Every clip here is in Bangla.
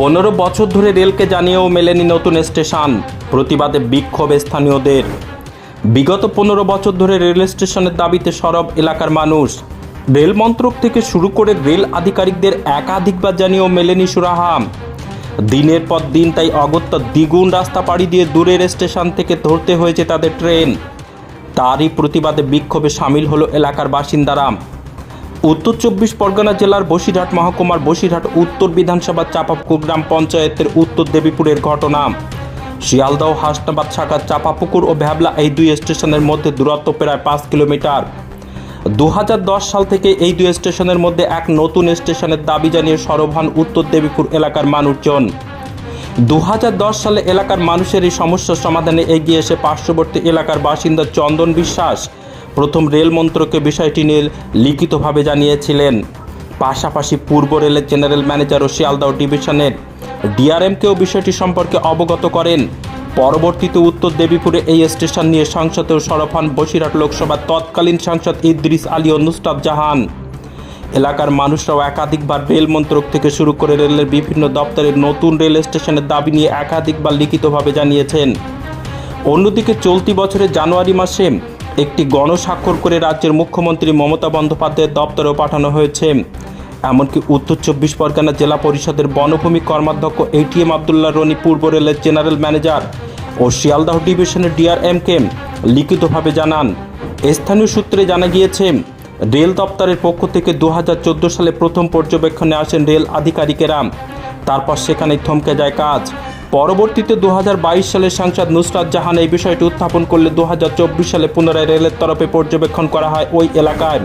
পনেরো বছর ধরে রেলকে জানিয়েও মেলেনি নতুন স্টেশন। প্রতিবাদে বিক্ষোভ স্থানীয়দের। বিগত পনেরো বছর ধরে রেল স্টেশনের দাবিতে সরব এলাকার মানুষ। রেল মন্ত্রক থেকে শুরু করে রেল আধিকারিকদের একাধিকবার জানিয়েও মেলেনি সুরাহাম দিনের পর দিন তাই অগত্যা দ্বিগুণ রাস্তা পাড়ি দিয়ে দূরের স্টেশন থেকে ধরতে হয়েছে তাদের ট্রেন। তারই প্রতিবাদে বিক্ষোভে সামিল হলো এলাকার বাসিন্দারা। উত্তর চব্বিশ পরগনা জেলার বসিরহাট মহকুমার বসিরহাট উত্তর বিধানসভা চাপাপুকুর গ্রাম পঞ্চায়েতের উত্তর দেবীপুরের ঘটনা। শিয়ালদহ হাসনাবাদ শাখার চাপাপুকুর ও ভ্যাবলা এই দুই স্টেশনের মধ্যে দূরত্ব প্রায় পাঁচ কিলোমিটার। দু হাজার দশ সাল থেকে এই দুই স্টেশনের মধ্যে এক নতুন স্টেশনের দাবি জানিয়ে সরব হন উত্তর দেবীপুর এলাকার মানুষজন। দু হাজার দশ সালে এলাকার মানুষের এই সমস্যার সমাধানে এগিয়ে এসে পার্শ্ববর্তী এলাকার বাসিন্দা চন্দন বিশ্বাস প্রথম রেল মন্ত্রকে বিষয়টি নিয়ে লিখিতভাবে জানিয়েছিলেন। পাশাপাশি পূর্ব রেলের জেনারেল ম্যানেজার ও শিয়ালদহ ডিভিশনের ডিআরএমকেও বিষয়টি সম্পর্কে অবগত করেন। পরবর্তীতে উত্তর দেবীপুরে এই স্টেশন নিয়ে সংসদেও সরব হন বসিরহাট লোকসভার তৎকালীন সাংসদ ইদ্রিস আলী ও নুসরাত জাহান। এলাকার মানুষরাও একাধিকবার রেল মন্ত্রক থেকে শুরু করে রেলের বিভিন্ন দপ্তরের নতুন রেল স্টেশনের দাবি নিয়ে একাধিকবার লিখিতভাবে জানিয়েছেন। অন্যদিকে চলতি বছরের জানুয়ারি মাসে একটি গণস্বাক্ষর করে রাজ্যের মুখ্যমন্ত্রী মমতা বন্দ্যোপাধ্যায়ের দপ্তরেও পাঠানো হয়েছে। এমনকি উত্তর চব্বিশ পরগনা জেলা পরিষদের বনভূমি কর্মাধ্যক্ষ এটিএম আবদুল্লাহ রনি পূর্ব রেলের জেনারেল ম্যানেজার ও শিয়ালদাহ ডিভিশনের ডিআরএমকে লিখিতভাবে জানান। স্থানীয় সূত্রে জানা গিয়েছে, রেল দপ্তরের পক্ষ থেকে দু হাজার চোদ্দ সালে প্রথম পর্যবেক্ষণে আসেন রেল আধিকারিকেরা। তারপর সেখানে থমকে যায় কাজ। পরবর্তীতে দু হাজার বাইশ সালে সাংসদ নুসরাত জাহান এই বিষয়টি উত্থাপন করলে দু হাজার চব্বিশ সালে পুনরায় রেলের তরফে পর্যবেক্ষণ করা হয় ওই এলাকায়।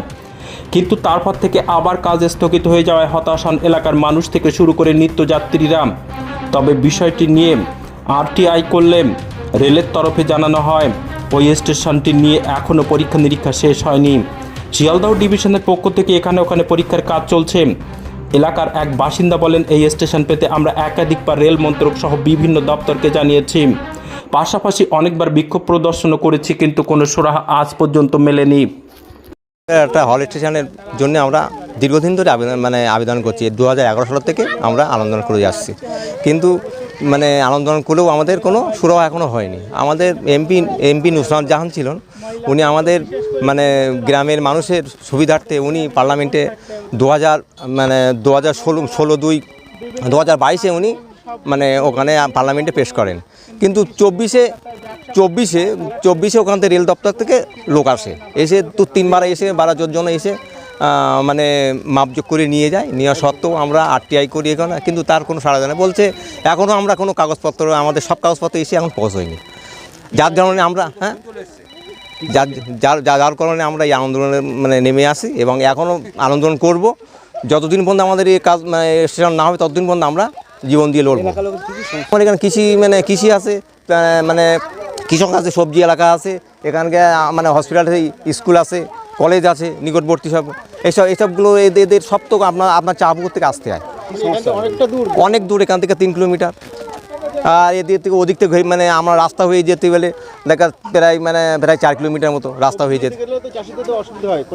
কিন্তু তারপর থেকে আবার কাজ স্থগিত হয়ে যাওয়ায় হতাশান এলাকার মানুষ থেকে শুরু করে নিত্যযাত্রীরা। তবে বিষয়টি নিয়ে আরটিআই করলে রেলের তরফে জানানো হয়, ওই স্টেশনটি নিয়ে এখনও পরীক্ষা নিরীক্ষা শেষ হয়নি। শিয়ালদহ ডিভিশনের পক্ষ থেকে এখানে ওখানে পরীক্ষার কাজ চলছে। এলাকার এক বাসিন্দা বলেন, এই স্টেশন পেতে আমরা একাধিকবার রেল মন্ত্রক সহ বিভিন্ন দপ্তরকে জানিয়েছি। পাশাপাশি অনেকবার বিক্ষোভ প্রদর্শনও করেছি, কিন্তু কোনো সুরাহা আজ পর্যন্ত মেলেনি। একটা হল স্টেশনের জন্য আমরা দীর্ঘদিন ধরে আবেদন মানে আবেদন করছি। দু হাজার এগারো সাল থেকে আমরা আন্দোলন করে আসছি কিন্তু মানে আন্দোলন করেও আমাদের কোনো সুরাহ এখনও হয়নি। আমাদের এমপি এমপি নুসরাত জাহান ছিলেন। উনি আমাদের মানে গ্রামের মানুষের সুবিধার্থে উনি পার্লামেন্টে দু হাজার মানে দু হাজার ষোলো ষোলো দুই দু হাজার বাইশে উনি মানে ওখানে পার্লামেন্টে পেশ করেন। কিন্তু চব্বিশে চব্বিশে চব্বিশে ওখান থেকে রেল দপ্তর থেকে লোক আসে। এসে দু তিনবার এসে বারাজোর জন্য এসে মানে মাপযোগ করে নিয়ে যায়। নেওয়া সত্ত্বেও আমরা আরটিআই করি এখানে, কিন্তু তার কোনো সাড়া দেয় না। বলছে এখনও আমরা কোনো কাগজপত্র, আমাদের সব কাগজপত্র এসে এখন পৌঁছয়নি। যার কারণে আমরা হ্যাঁ? যার যার যার যার কারণে আমরা এই আন্দোলনে মানে নেমে আসি এবং এখনও আন্দোলন করব। যতদিন পর্যন্ত আমাদের এই কাজ মানে স্টেশন না হবে ততদিন পর্যন্ত আমরা জীবন দিয়ে লড়বো। আমাদের এখানে কৃষি মানে কৃষি আছে মানে কৃষক আছে সবজি এলাকা আছে এখানকে মানে হসপিটাল স্কুল আছে কলেজ আছে নিকটবর্তী সব। এইসব এইসবগুলো এদের এদের সব তো আপনার আপনার চাপুকুর থেকে আসতে হয়। অনেক দূর এখান থেকে তিন কিলোমিটার। আর এদিক থেকে ওদিক থেকে মানে আমরা রাস্তা হয়ে যেতে গেলে দেখা প্রায় মানে প্রায় চার কিলোমিটার মতো রাস্তা হয়ে যেতে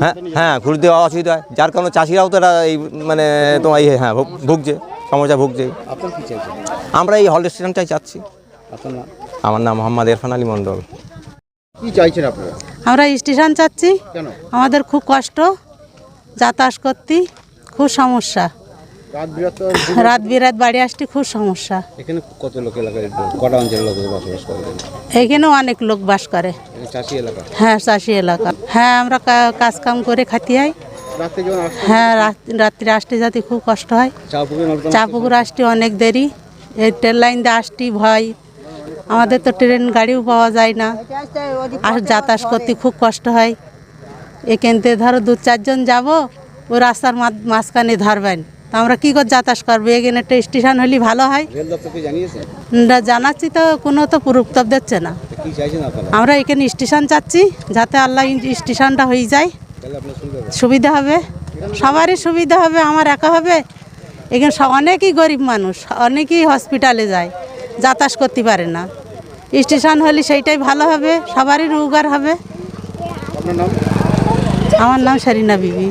হ্যাঁ হ্যাঁ ঘুরে দেওয়া অসুবিধা হয়। যার কারণে চাষিরাও তো এই মানে তোমার ইয়ে হ্যাঁ ভুগছে সমস্যা ভুগছে। আমরা এই হল স্টেশনটাই চাচ্ছি। আমার নাম মোহাম্মদ ইরফান আলী মণ্ডল। কি চাইছেন আপনারা? আমরা স্টেশন চাচ্ছি। আমাদের খুব কষ্ট যাতায়াত করতে খুব সমস্যা। রাত বিরাত বাড়ি আসতে খুব সমস্যা। এখানে কত লোক এলাকায় কটা অঞ্চলের লোক বসবাস করেন এখানেও অনেক লোক বাস করে। চাষি এলাকা? হ্যাঁ চাষি এলাকা। হ্যাঁ আমরা কা- কাজ কাম করে খাতি হয় আসতে হ্যাঁ রাত- রাত্রে আসতে যেতে খুব কষ্ট হয়। চা পুকুরে নর্দমা চা পুকুর আসতে অনেক দেরি। এই ট্রেন লাইন দিয়ে আসতে ভয়। আমাদের তো ট্রেন গাড়িও পাওয়া যায় না। আর যাতায়াত করতে খুব কষ্ট হয়। এখান থেকে ধরো দু চারজন যাব ওই রাস্তার মাঝ- মাঝখানে ধরবেন। তা আমরা কী করে যাতায়াত করব? এখানে একটা স্টেশন হলে ভালো হয়। জানাচ্ছি তো কোনো তো উত্তর দিচ্ছে না। আমরা এখানে স্টেশন চাচ্ছি যাতে আল্লাহ স্টেশনটা হয়ে যায়। সুবিধা হবে? সবারই সুবিধা হবে আমার একা হবে। এখানে অনেকই গরিব মানুষ অনেকেই হসপিটালে যায় যাতায়াত করতে পারে না। স্টেশন হলে সেইটাই ভালো হবে সবারই রোজগার হবে। আমার নাম সারিনা বিবি।